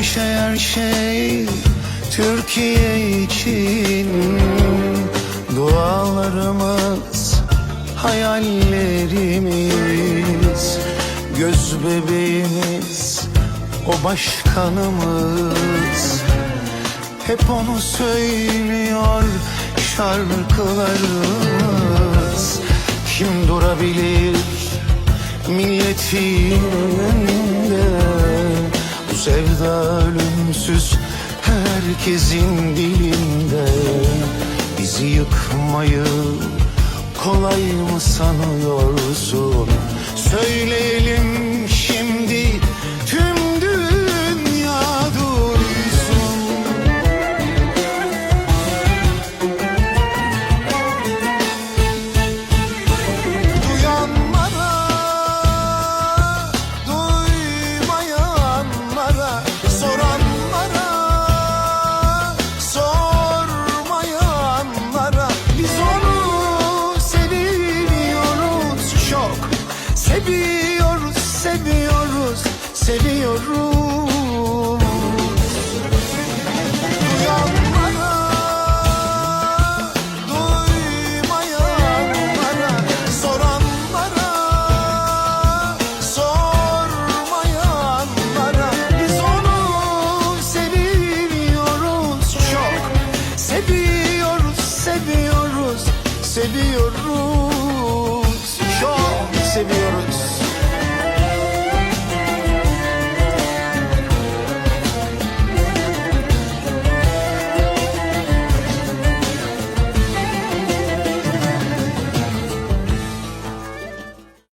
Her şey her şey Türkiye için. Dualarımız Hayallerimiz Göz bebeğimiz O başkanımız. Hep onu söylüyor şarkılarımız. Kim durabilir milletin önünde Sevda ölümsüz herkesin dilinde. Bizi yıkmayı kolay mı sanıyorsun? Söyleyelim seviyoruz, seviyoruz, seviyoruz. Duyanlara, duymayanlara, soranlara, sormayanlara biz onu seviyoruz çok, seviyoruz, seviyoruz, seviyoruz.